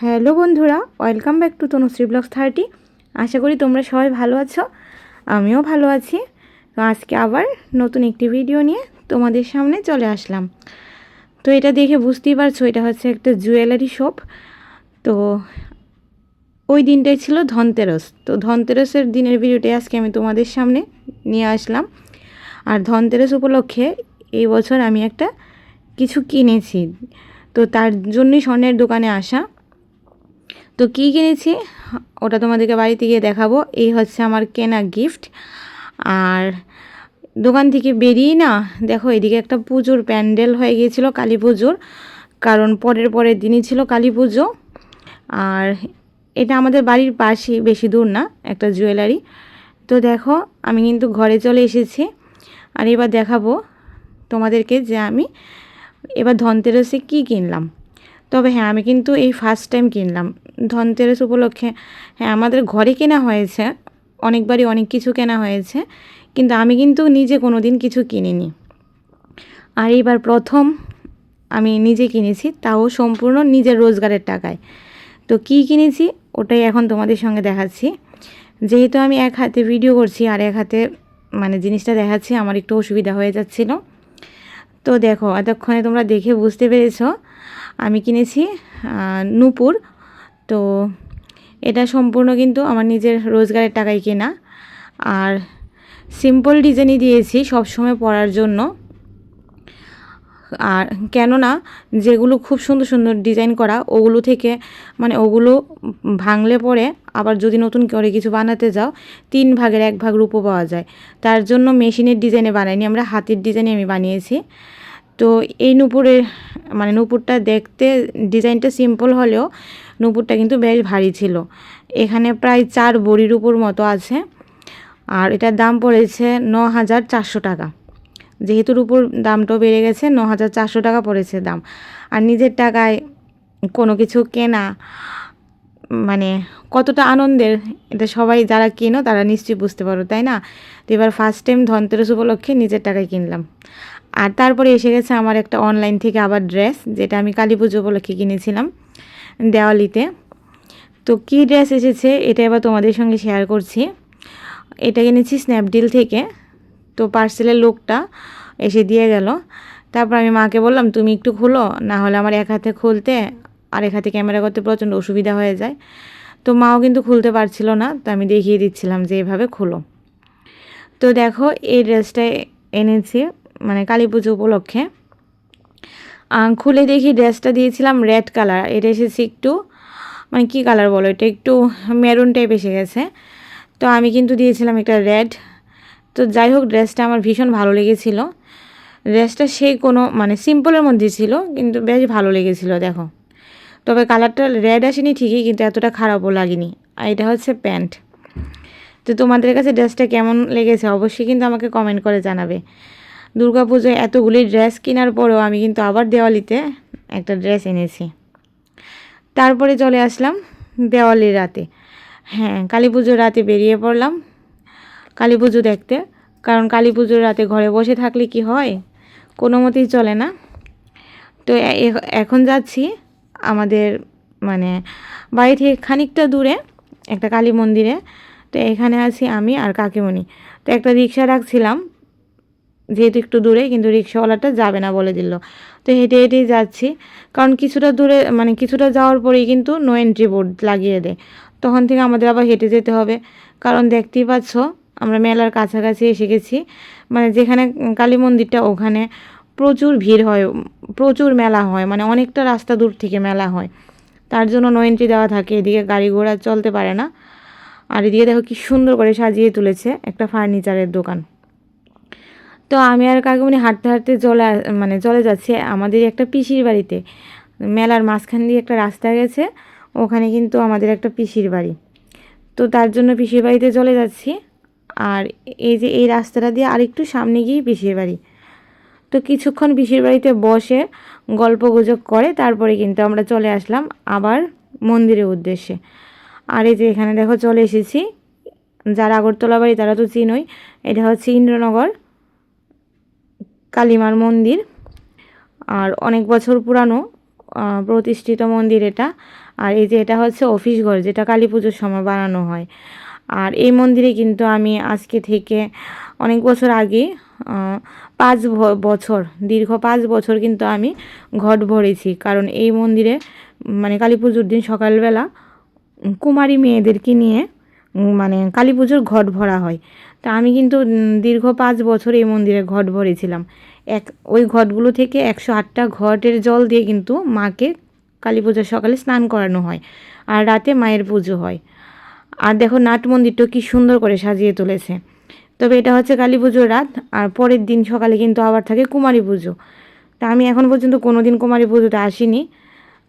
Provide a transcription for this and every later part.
Hello বন্ধুরা welcome back to Tanushree blogs thirty আশা করি তোমরা সবাই ভালো আছো, আমিও ভালো আছি। তো আজকে আবার নতুন একটি ভিডিও নিয়ে তোমাদের সামনে চলে আসলাম। তো এটা দেখে বুঝতেই পারছ, এটা হচ্ছে একটা জুয়েলারি শপ তো ওই দিনটাই ছিল ধনতেরস। তো ধনতেরসের দিনের ভিডিওটাই আজকে আমি তোমাদের সামনে নিয়ে আসলাম। আর ধনতেরস উপলক্ষে এই বছর আমি একটা কিছু কিনেছি। তো তার জন্যই স্বর্ণের দোকানে আসা। তো কী কিনেছি? ওটা তোমাদেরকে বাড়িতে গিয়ে দেখাবো। এই হচ্ছে আমার কেনা গিফট আর দোকান থেকে বেরিয়ে না, দেখো এদিকে একটা পুজোর প্যান্ডেল হয়ে গিয়েছিল কালী পুজোর। কারণ পরের পরের দিনই ছিল কালী পুজো। আর এটা আমাদের বাড়ির পাশেই, বেশি দূর না, একটা জুয়েলারি। তো দেখো, আমি কিন্তু ঘরে চলে এসেছি। আর এবার দেখাবো তোমাদেরকে যে আমি এবার ধনতেরসে কী কিনলাম। তবে হ্যাঁ আমি কিন্তু এই ফার্স্ট টাইম কিনলাম। ধনতেরাস উপলক্ষে হ্যাঁ আমাদের ঘরে কেনা হয়েছে, অনেকবারই অনেক কিছু কেনা হয়েছে, কিন্তু আমি কিন্তু নিজে কোনো দিন কিছু কিনিনি। আর এইবার প্রথম আমি নিজে কিনেছি, তাও সম্পূর্ণ নিজের রোজগারের টাকায়। তো কী কিনেছি, ওটাই এখন তোমাদের সঙ্গে দেখাচ্ছি। যেহেতু আমি এক হাতে ভিডিও করছি, আর এক হাতে মানে জিনিসটা দেখাচ্ছি, আমার একটু অসুবিধা হয়ে যাচ্ছিল। তো দেখো, এতক্ষণে তোমরা দেখে বুঝতে পেরেছ, আমি কিনেছি নূপুর তো এটা সম্পূর্ণ কিন্তু আমার নিজের রোজগারের টাকায় কেনা। আর সিম্পল ডিজাইনই দিয়েছি সবসময় পরার জন্য। আর কেননা যেগুলো খুব সুন্দর সুন্দর ডিজাইন করা, ওগুলো থেকে মানে ওগুলো ভাঙলে পরে আবার যদি নতুন করে কিছু বানাতে যাও, তিন ভাগের এক ভাগ রূপও পাওয়া যায়। তার জন্য মেশিনের ডিজাইনে বানাইনি, আমরা হাতের ডিজাইনে আমি বানিয়েছি। তো এই নুপুরের মানে নুপুরটা দেখতে ডিজাইনটা সিম্পল হলেও নুপুরটা কিন্তু বেশ ভারী ছিল। এখানে প্রায় চার বড়ির উপর মতো আছে। আর এটার দাম পড়েছে ন হাজার চারশো টাকা। যেহেতু রুপুর দামটাও বেড়ে গেছে ন হাজার চারশো টাকা পড়েছে দাম। আর নিজের টাকায় কোনো কিছু কেনা মানে কতটা আনন্দের, এটা সবাই যারা কেনো তারা নিশ্চয়ই বুঝতে পারো, তাই না? তো এবার ফার্স্ট টাইম ধনতেরস উপলক্ষে নিজের টাকায় কিনলাম। আর তারপরে এসে গেছে আমার একটা অনলাইন থেকে আবার ড্রেস যেটা আমি কালী পুজো উপলক্ষে কিনেছিলাম। দেওয়ালিতে। তো কী ড্রেস এসেছে এটা এবার তোমাদের সঙ্গে শেয়ার করছি। এটা কিনেছি স্ন্যাপডিল থেকে। তো পার্সেলের লোকটা এসে দিয়ে গেল। তারপর আমি মাকে বললাম, তুমি একটু খুলো না হলে আমার এক হাতে খুলতে আর এক হাতে ক্যামেরা করতে প্রচণ্ড অসুবিধা হয়ে যায়। তো মাও কিন্তু খুলতে পারছিল না, তো আমি দেখিয়ে দিচ্ছিলাম যে এভাবে খুলো। তো দেখো, এই ড্রেসটা এনেছি মানে কালী পুজো উপলক্ষে। খুলে দেখি ড্রেসটা দিয়েছিলাম রেড কালার। এটা এসেছে একটু মানে কী কালার বলো? এটা একটু মেরুন টাইপ এসে গেছে। তো আমি কিন্তু দিয়েছিলাম একটা রেড। তো যাই হোক, ড্রেসটা আমার ভীষণ ভালো লেগেছিলো। ড্রেসটা সেই কোনো মানে সিম্পলের মধ্যে ছিল, কিন্তু বেশ ভালো লেগেছিলো, দেখো। তবে কালারটা রেড আসেনি ঠিকই, কিন্তু এতটা খারাপও লাগেনি। আর এটা হচ্ছে প্যান্ট। তো তোমাদের কাছে ড্রেসটা কেমন লেগেছে অবশ্যই কিন্তু আমাকে কমেন্ট করে জানাবে। পুজোয় এতগুলি ড্রেস কেনার পরেও আমি কিন্তু আবার দেওয়ালিতে একটা ড্রেস এনেছি। তারপরে চলে আসলাম দেওয়ালির রাতে। হ্যাঁ কালী পুজোর রাতে বেরিয়ে পড়লাম। কালী পুজো দেখতে, কারণ কালী পুজোর রাতে ঘরে বসে থাকলে কি হয়? কোনো মতেই চলে না। তো এখন যাচ্ছি আমাদের মানে বাড়ি থেকে খানিকটা দূরে একটা কালী মন্দিরে। তো এখানে আছি আমি আর কাকিমণি। তো একটা রিক্সা রাখছিলাম যেহেতু একটু দূরে, কিন্তু রিক্সাওয়ালাটা যাবে না বলে দিল। তো হেঁটে হেঁটেই যাচ্ছি। কারণ কিছুটা দূরে মানে কিছুটা যাওয়ার পরেই কিন্তু নো এন্ট্রি বোর্ড লাগিয়ে দেয়। তখন থেকে আমাদের আবার হেঁটে যেতে হবে। কারণ দেখতেই পাচ্ছ, আমরা মেলার কাছাকাছি এসে গেছি। মানে যেখানে কালী মন্দিরটা, ওখানে প্রচুর ভিড় হয়, প্রচুর মেলা হয়। মানে অনেকটা রাস্তা দূর থেকে মেলা হয়। তার জন্য নো এন্ট্রি দেওয়া থাকে। এদিকে গাড়ি ঘোড়া চলতে পারে না। আর এদিকে দেখো কি সুন্দর করে সাজিয়ে তুলেছে একটা ফার্নিচারের দোকান। তো আমি আর কাকুমনি হাঁটতে হাঁটতে চলে মানে চলে যাচ্ছি। আমাদের একটা পিসির বাড়িতে। মেলার মাঝখান দিয়ে একটা রাস্তা গেছে। ওখানে কিন্তু আমাদের একটা পিসির বাড়ি। তো তার জন্য পিসির বাড়িতে চলে যাচ্ছি। আর এই যে এই রাস্তাটা দিয়ে আরেকটু সামনে গিয়ে পিসির বাড়ি। তো কিছুক্ষণ পিসির বাড়িতে বসে গল্প গুজব করে, তারপরে কিন্তু আমরা চলে আসলাম আবার মন্দিরের উদ্দেশ্যে। আর এই যে এখানে দেখো চলে এসেছি। যারা আগরতলা বাড়ি তারা তো চিনই, এটা হচ্ছে ইন্দ্রনগর। কালীমার মন্দির। আর অনেক বছর পুরানো প্রতিষ্ঠিত মন্দির এটা। আর এই যে এটা হচ্ছে অফিস ঘর, যেটা কালী পুজোর সময় বানানো হয়। আর এই মন্দিরে কিন্তু আমি আজকে থেকে অনেক বছর আগে পাঁচ বছর, দীর্ঘ পাঁচ বছর কিন্তু আমি ঘট ভরেছি। কারণ এই মন্দিরে মানে কালী পুজোর দিন সকালবেলা কুমারী মেয়েদেরকে নিয়ে মানে কালী পুজোর ঘট ভরা হয়। তা আমি কিন্তু দীর্ঘ পাঁচ বছর এই মন্দিরে ঘট ভরেছিলাম। এক, ওই ঘটগুলো থেকে একশো আটটা ঘটের জল দিয়ে কিন্তু মাকে কালী পুজোর সকালে স্নান করানো হয় আর রাতে মায়ের পুজো হয়। আর দেখো নাট মন্দিরটা কি সুন্দর করে সাজিয়ে তুলেছে। তবে এটা হচ্ছে কালী পুজোর রাত আর পরের দিন সকালে কিন্তু আবার থাকে কুমারী পুজো। তা আমি এখন পর্যন্ত কোনো দিন কুমারী পুজোতে আসিনি।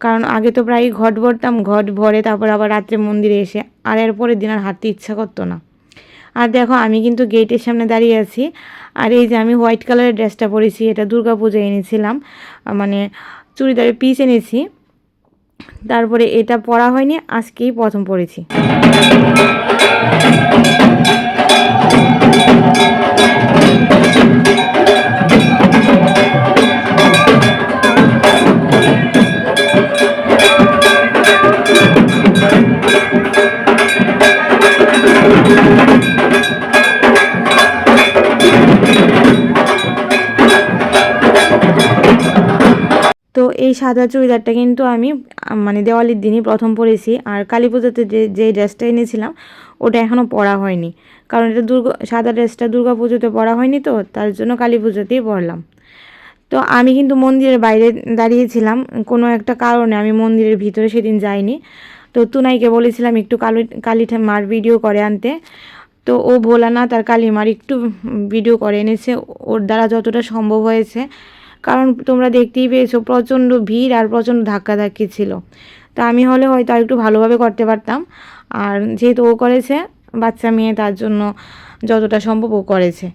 কারণ আগে তো প্রায় ঘট ভরতাম, ঘট ভরে তারপর আবার রাত্রে মন্দিরে এসে। আর এর পরের দিন আর হাঁটতে ইচ্ছা করতো না। আর দেখো, আমি কিন্তু গেটের সামনে দাঁড়িয়ে আছি। আর এই যে আমি হোয়াইট কালারের ড্রেসটা পরেছি, এটা দুর্গা পুজোয় এনেছিলাম মানে চুড়িদারের পিস এনেছি। তারপরে এটা পরা হয়নি, আজকেই প্রথম পরেছি। তো এই সাদা চুড়িদারটা কিন্তু আমি মানে দেওয়ালির দিনই প্রথম পরেছি। আর কালী পুজোতে যে যে ড্রেসটা এনেছিলাম, ওটা এখনও পরা হয়নি। কারণ এটা দুর্গা, সাদা ড্রেসটা দুর্গা পুজোতে পরা হয়নি তো, তার জন্য কালী পুজোতেই পরলাম। তো আমি কিন্তু মন্দিরের বাইরে দাঁড়িয়েছিলাম, কোনো একটা কারণে আমি মন্দিরের ভিতরে সেদিন যাইনি। তো তুনাইকে বলেছিলাম একটু কালী কালী মার ভিডিও করে আনতে। তো ও ভোলানাথ আর কালী মার একটু ভিডিও করে এনেছে। ওর দ্বারা যতটা সম্ভব হয়েছে। কারণ তোমরা দেখতেই পেয়েছ, প্রচণ্ড ভিড় আর প্রচণ্ড ধাক্কাধাক্কি ছিল। তা আমি হলে হয়তো আর একটু ভালোভাবে করতে পারতাম। আর যেহেতু ও করেছে, বাচ্চা মেয়ে, তার জন্য যতটা সম্ভব ও করেছে।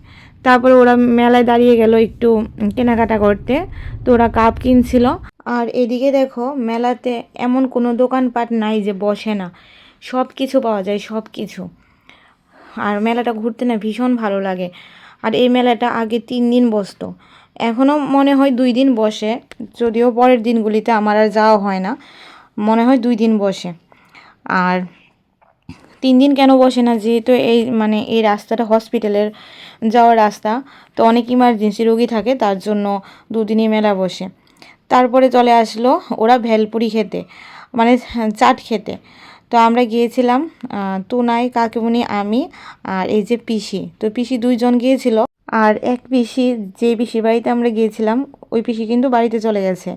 তারপরে ওরা মেলায় দাঁড়িয়ে গেল একটু কেনাকাটা করতে। তো ওরা কাপ কিনছিল। আর এদিকে দেখো, মেলাতে এমন কোনো দোকানপাট নাই যে বসে না। সব কিছু পাওয়া যায়, সব কিছু। আর মেলাটা ঘুরতে না ভীষণ ভালো লাগে। আর এই মেলাটা আগে তিন দিন বসতো। এখনও মনে হয় দুই দিন বসে, যদিও পরের দিনগুলিতে আমার আর যাওয়া হয় না। মনে হয় দুই দিন বসে। আর তিন দিন কেন বসে না? যেহেতু এই মানে এই রাস্তাটা হসপিটালের যাওয়ার রাস্তা, তো অনেক ইমার্জেন্সি রোগী থাকে, তার জন্য দুদিনই মেলা বসে। তারপরে চলে আসলো ওরা ভেলপুরি খেতে মানে চাট খেতে। তো আমরা গিয়েছিলাম তুনাই, কাকিমুনি, আমি আর এই যে পিসি। তো পিসি দুইজন গিয়েছিল আর এক পিসি, যে পিসি বাড়িতে আমরা গিয়েছিলাম, ওই পিসি কিন্তু বাড়িতে চলে গেছে।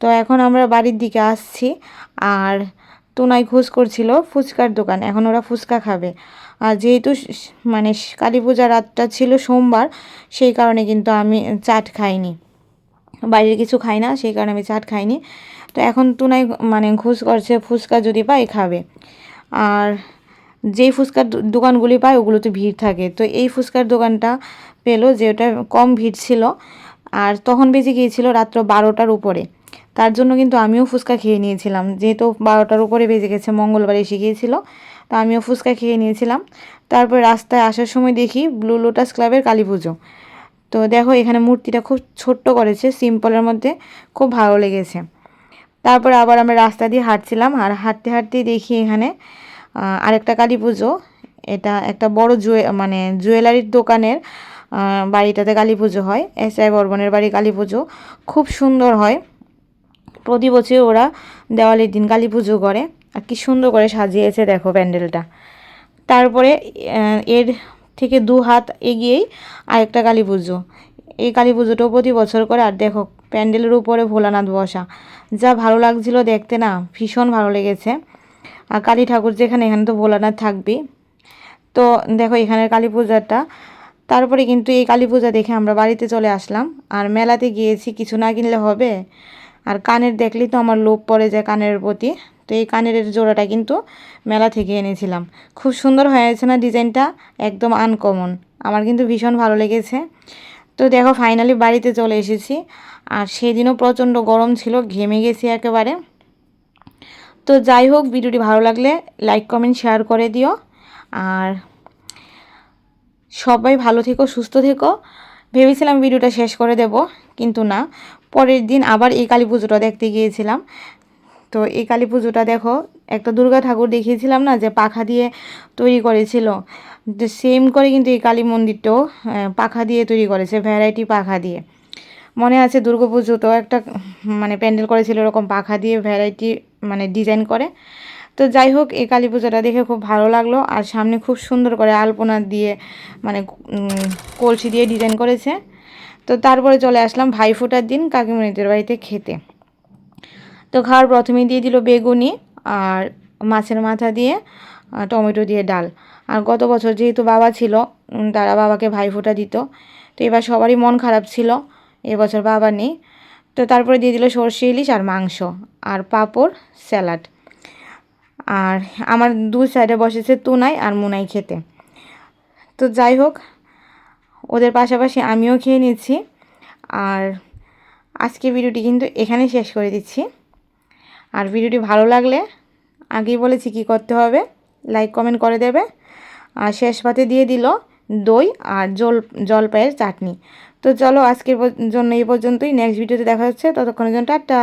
তো এখন আমরা বাড়ির দিকে আসছি আর তুনাই খোঁজ করছিল ফুচকার দোকান, এখন ওরা ফুচকা খাবে। আর যেহেতু মানে কালী পূজা রাতটা ছিল সোমবার, সেই কারণে কিন্তু আমি চাট খাইনি। বাইরের কিছু খাই না, সেই কারণে আমি চাট খাইনি। তো এখন তুনাই মানে ঘুষ করছে, ফুচকা যদি পাই খাবে। আর যেই ফুচকার দোকানগুলি পায়, ওগুলোতে ভিড় থাকে। তো এই ফুচকার দোকানটা পেল যে ওটা কম ভিড় ছিল, আর তখন বেজে গিয়েছিল রাত্র বারোটার উপরে। তার জন্য কিন্তু আমিও ফুচকা খেয়ে নিয়েছিলাম। যেহেতু বারোটার উপরে বেজে গেছে, মঙ্গলবার এসে গিয়েছিল, তো আমিও ফুচকা খেয়ে নিয়েছিলাম। তারপর রাস্তায় আসার সময় দেখি ব্লু লোটাস ক্লাবের কালী পুজো। তো দেখো এখানে মূর্তিটা খুব ছোট্ট করেছে সিম্পলের মধ্যে খুব ভালো লেগেছে। তারপর আবার আমরা রাস্তা দিয়ে হাঁটছিলাম আর হাঁটতে হাঁটতেই দেখি এখানে আরেকটা কালী পুজো। এটা একটা বড় জুয়ে মানে জুয়েলারির দোকানের বাড়িটাতে কালী পুজো হয়, এস আই বর্মনের বাড়ি কালী পুজো। খুব সুন্দর হয়। প্রতি বছর ওরা দেওয়ালির দিন কালী পুজো করে। আর কি সুন্দর করে সাজিয়েছে দেখো প্যান্ডেলটা। তারপরে এর থেকে দু হাত এগিয়েই আরেকটা কালী পুজো এই কালী পুজোটাও প্রতি বছর করে। আর দেখো, প্যান্ডেলের উপরে ভোলানাথ বসা। যা ভালো লাগছিল দেখতে না, ভীষণ ভালো লেগেছে। আর কালী ঠাকুর যেখানে, এখানে তো ভোলানাথ থাকবেই। তো দেখো, এখানের কালী পূজাটা তারপরে কিন্তু এই কালী পূজা দেখে আমরা বাড়িতে চলে আসলাম। আর মেলাতে গিয়েছি, কিছু না কিনলে হবে? আর কানের দেখলেই তো আমার লোভ পড়ে যায় কানের প্রতি। তো এই কানের জোড়াটা কিন্তু মেলা থেকে এনেছিলাম। খুব সুন্দর হয়েছে না ডিজাইনটা? একদম আনকমন আমার কিন্তু ভীষণ ভালো লেগেছে। তো দেখো ফাইনালি বাড়িতে চলে এসেছি। আর সেদিনও প্রচণ্ড গরম ছিল, ঘেমে গেছি একেবারে। তো যাই হোক, ভিডিওটি ভালো লাগলে লাইক কমেন্ট শেয়ার করে দিও। আর সবাই ভালো থেকো, সুস্থ থেকো। ভেবেছিলাম ভিডিওটা শেষ করে দেব, কিন্তু না। পরের দিন আবার এই কালী পুজোটা দেখতে গিয়েছিলাম। তো এই কালী পুজোটা দেখো, একটা দুর্গা ঠাকুর দেখিয়েছিলাম না যে পাখা দিয়ে তৈরি করেছিল। তো সেম করে কিন্তু এই কালী মন্দিরটাও পাখা দিয়ে তৈরি করেছে ভ্যারাইটি পাখা দিয়ে। মনে আছে দুর্গা পুজোতেও একটা মানে প্যান্ডেল করেছিল এরকম পাখা দিয়ে ভ্যারাইটি মানে ডিজাইন করে। তো যাই হোক, এই কালী পুজোটা দেখে খুব ভালো লাগল আর সামনে খুব সুন্দর করে আলপনা দিয়ে মানে কলসি দিয়ে ডিজাইন করেছে। তো তারপরে চলে আসলাম ভাইফোঁটার দিন কাকিমণিদের বাড়িতে খেতে। তো খাওয়ার প্রথমেই দিয়ে দিল বেগুনি আর মাছের মাথা দিয়ে টমেটো দিয়ে ডাল। আর গত বছর যেহেতু বাবা ছিল তারা বাবাকে ভাইফোঁটা দিত। তো এবার সবারই মন খারাপ ছিল এবছর বাবা নেই। তো তারপরে দিয়ে দিল সর্ষে ইলিশ আর মাংস আর পাঁপড় স্যালাড। আর আমার দুই সাইডে বসেছে তুনাই আর মুনাই খেতে। তো যাই হোক, ওদের পাশাপাশি আমিও খেয়ে নিচ্ছি। আর আজকে ভিডিওটি কিন্তু এখানে শেষ করে দিচ্ছি। আর ভিডিওটি ভালো লাগলে আগেই বলেছি কি করতে হবে। লাইক কমেন্ট করে দেবে। আর শেষ পাতে দিয়ে দিল দই আর জল, জলপাইয়ের চাটনি। তো চলো আজকের জন্য এই পর্যন্তই। নেক্সট ভিডিওতে দেখা হচ্ছে। ততক্ষণের জন্য টাটা।